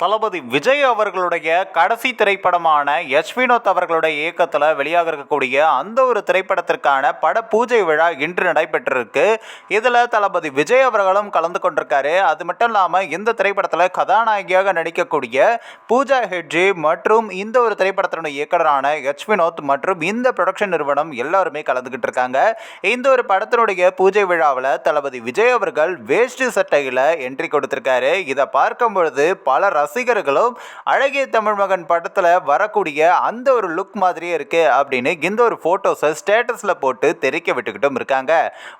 தளபதி விஜய் அவர்களுடைய கடைசி திரைப்படமான எச் வினோத் அவர்களுடைய இயக்கத்தில் வெளியாக இருக்கக்கூடிய அந்த ஒரு திரைப்படத்திற்கான பட பூஜை விழா இன்று நடைபெற்றிருக்கு. இதில் தளபதி விஜய் அவர்களும் கலந்து கொண்டிருக்காரு. அது மட்டும் இல்லாமல் இந்த திரைப்படத்தில் கதாநாயகியாக நடிக்கக்கூடிய பூஜா ஹெட்ஜி மற்றும் இந்த ஒரு திரைப்படத்தினுடைய இயக்குனரான எச் வினோத் மற்றும் இந்த ப்ரொடக்ஷன் நிறுவனம் எல்லாருமே கலந்துக்கிட்டு இருக்காங்க. இந்த ஒரு படத்தினுடைய பூஜை விழாவில் தளபதி விஜய் அவர்கள் வேஷ்டி சட்டையில் என்ட்ரி கொடுத்திருக்காரு. இதை பார்க்கும் பொழுது பல ரசிகர்களும் அழகிய தமிழ் மகன் படத்தில் வரக்கூடிய அந்த ஒரு லுக் மாதிரியே இருக்குது அப்படின்னு இந்த ஒரு ஃபோட்டோஸை ஸ்டேட்டஸில் போட்டு தெரிக்க விட்டுக்கிட்டும் இருக்காங்க.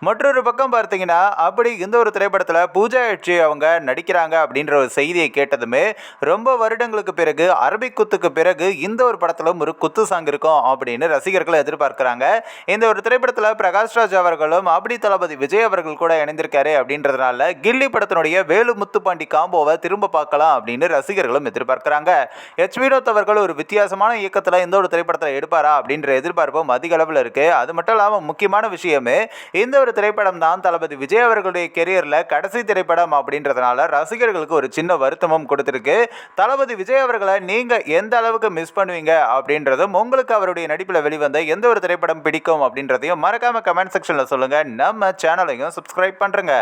மற்றொரு பக்கம் பார்த்தீங்கன்னா அப்படி இந்த ஒரு திரைப்படத்தில் பூஜா ஹெட்ஜி அவங்க நடிக்கிறாங்க அப்படின்ற ஒரு செய்தியை கேட்டதுமே ரொம்ப வருடங்களுக்கு பிறகு அரபிக் குத்துக்கு பிறகு இந்த ஒரு படத்திலும் ஒரு குத்து சாங் இருக்கும் அப்படின்னு ரசிகர்கள் எதிர்பார்க்குறாங்க. இந்த ஒரு திரைப்படத்தில் பிரகாஷ்ராஜ் அவர்களும் அப்படி தளபதி விஜய் அவர்கள் கூட இணைந்திருக்காரு அப்படின்றதுனால கில்லி படத்தினுடைய வேலு முத்துப்பாண்டி காம்போவை திரும்ப பார்க்கலாம் அப்படின்னு ரசிகர்களும் எதிர்பார்க்குறாங்க. எச் வினோத் அவர்கள் ஒரு வித்தியாசமான இயக்கத்தில் இந்த ஒரு திரைப்படத்தில் எடுப்பாரா அப்படின்ற எதிர்பார்ப்பும் அதிக அளவில் இருக்குது அது மட்டும் இல்லாமல் முக்கியமான விஷயமே இந்த ஒரு திரைப்படம் தான் தளபதி விஜய் அவர்களுடைய கெரியரில் கடைசி திரைப்படம் அப்படின்றதுனால ரசிகர்களுக்கு ஒரு சின்ன வருத்தமும் கொடுத்துருக்கு. தளபதி விஜய் அவர்களை நீங்கள் எந்த அளவுக்கு மிஸ் பண்ணுவீங்க அப்படின்றதும் உங்களுக்கு அவருடைய நடிப்பில் வெளிவந்த எந்த ஒரு திரைப்படம் பிடிக்கும் அப்படின்றதையும் மறக்காம கமெண்ட் செக்ஷனில் சொல்லுங்கள் நம்ம சேனலையும் சப்ஸ்கிரைப் பண்ணுறங்க